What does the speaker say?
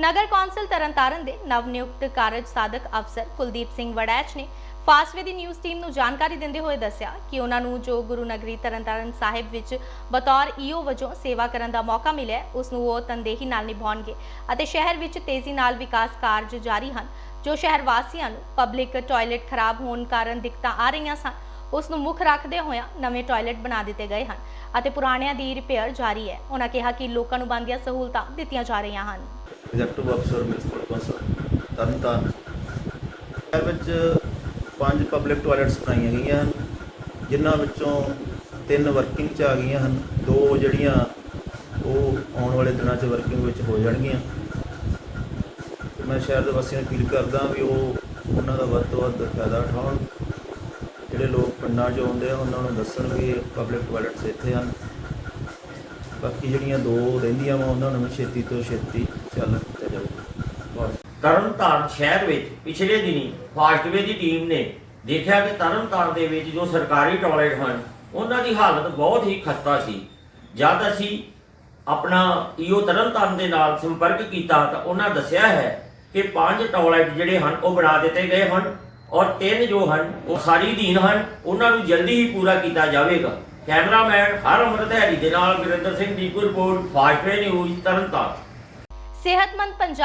ਨਗਰ council Tarn Taran ਦੇ ਨਵ ਨਿਯੁਕਤ ਕਾਰਜ ਸਾਧਕ ਅਫਸਰ ਕੁਲਦੀਪ ਸਿੰਘ ਵੜੈਚ ਨੇ ਫਾਸਵੇ ਦੀ ਨਿਊਜ਼ ਟੀਮ ਨੂੰ ਜਾਣਕਾਰੀ ਦਿੰਦੇ ਹੋਏ ਦੱਸਿਆ ਕਿ ਉਹਨਾਂ ਨੂੰ ਜੋ ਗੁਰੂ ਨਗਰੀ ਤਰਨਤਾਰਨ ਸਾਹਿਬ ਵਿੱਚ ਬਤੌਰ ਈਓ ਵਜੋਂ ਸੇਵਾ ਕਰਨ ਦਾ ਮੌਕਾ ਮਿਲਿਆ ਉਸ ਨੂੰ ਉਹ ਤਨਦੇਹੀ ਨਾਲ ਨਿਭਾਉਣਗੇ ਅਤੇ ਸ਼ਹਿਰ ਵਿੱਚ ਤੇਜ਼ੀ ਨਾਲ ਵਿਕਾਸ ਕਾਰਜ ਜਾਰੀ ਹਨ। ਜੋ ਸ਼ਹਿਰ ਵਾਸੀਆਂ ਨੂੰ ਪਬਲਿਕ ਟਾਇਲਟ ਖਰਾਬ ਹੋਣ ਕਾਰਨ ਦਿੱਕਤਾਂ ਆ ਰਹੀਆਂ ਸਨ, ਉਸ ਨੂੰ ਮੁੱਖ ਰੱਖਦੇ ਹੋਇਆ ਨਵੇਂ ਟਾਇਲਟ ਬਣਾ ਦਿੱਤੇ ਗਏ ਹਨ ਅਤੇ ਪੁਰਾਣਿਆਂ ਦੀ ਰਿਪੇਅਰ ਜਾਰੀ ਹੈ। ਉਹਨਾਂ ਕਿਹਾ ਕਿ ਲੋਕਾਂ ਨੂੰ ਬਣਦੀਆਂ ਸਹੂਲਤਾਂ ਦਿੱਤੀਆਂ ਜਾ ਰਹੀਆਂ ਹਨ। ਐਗਜ਼ੈਕਟਿਵ ਅਫਸਰ ਮਿਊਨਿਸਪਲ ਕੌਂਸਲ ਤਰਨਤਾਰਨ ਸ਼ਹਿਰ ਵਿੱਚ ਪੰਜ ਪਬਲਿਕ ਟਾਇਲਟਸ ਬਣਾਈਆਂ ਗਈਆਂ ਹਨ, ਜਿਨ੍ਹਾਂ ਵਿੱਚੋਂ ਤਿੰਨ ਵਰਕਿੰਗ 'ਚ ਆ ਗਈਆਂ ਹਨ। ਦੋ ਜਿਹੜੀਆਂ ਉਹ ਆਉਣ ਵਾਲੇ ਦਿਨਾਂ 'ਚ ਵਰਕਿੰਗ ਵਿੱਚ ਹੋ ਜਾਣਗੀਆਂ। ਮੈਂ ਸ਼ਹਿਰ ਦੇ ਵਾਸੀਆਂ ਨੂੰ ਅਪੀਲ ਕਰਦਾ ਵੀ ਉਹ ਉਹਨਾਂ ਦਾ ਵੱਧ ਤੋਂ ਵੱਧ ਫਾਇਦਾ ਉਠਾਉਣ। ਜਿਹੜੇ ਲੋਕ ਪਿੰਡਾਂ 'ਚ ਆਉਂਦੇ ਆ, ਉਹਨਾਂ ਨੂੰ ਦੱਸਣ ਵੀ ਪਬਲਿਕ ਟਾਇਲਟਸ ਇੱਥੇ ਹਨ। ਬਾਕੀ ਜਿਹੜੀਆਂ ਦੋ ਰਹਿੰਦੀਆਂ ਵਾ, ਉਹਨਾਂ ਨੂੰ ਛੇਤੀ ਤੋਂ ਛੇਤੀ ਚੱਲ ਕੀਤਾ ਜਾਊਗਾ ਤਰਨਤਾਰਨ ਸ਼ਹਿਰ ਵਿੱਚ ਪਿਛਲੇ ਦਿਨੀ ਫਾਸਟਵੇ ਦੀ ਟੀਮ ਨੇ ਦੇਖਿਆ ਕਿ ਤਰਨਤਾਰਨ ਦੇ ਵਿੱਚ ਜੋ ਸਰਕਾਰੀ ਟਾਇਲਟ ਹਨ, ਉਹਨਾਂ ਦੀ ਹਾਲਤ ਬਹੁਤ ਹੀ ਖਸਤਾ ਸੀ। ਜਦ ਅਸੀਂ ਆਪਣਾ ਈਓ ਤਰਨਤਾਰਨ ਦੇ ਨਾਲ ਸੰਪਰਕ ਕੀਤਾ ਤਾਂ ਉਹਨਾਂ ਦੱਸਿਆ ਹੈ ਕਿ ਪੰਜ ਟਾਇਲਟ ਜਿਹੜੇ ਹਨ, ਉਹ ਬਣਾ ਦਿੱਤੇ ਗਏ ਹਨ ਔਰ ਤਿੰਨ ਜੋ ਹਨ, ਉਹ ਸਾਰੀ ਦੀਨ ਹਨ। ਉਹਨਾਂ ਨੂੰ ਜਲਦੀ ਹੀ ਪੂਰਾ ਕੀਤਾ ਜਾਵੇਗਾ। ਕੈਮਰਾਮੈਨ ਹਰ ਅਮਰਧੈਰੀ ਦੇ ਨਾਲ ਗੁਰਿੰਦਰ ਸਿੰਘ ਦੀਪੁਰ ਰਿਪੋਰਟ, ਫਾਸਟਵੇ ਨਿਊਜ਼ ਤਰਨਤਾਰਨ। ਸਿਹਤਮੰਦ ਪੰਜਾਬ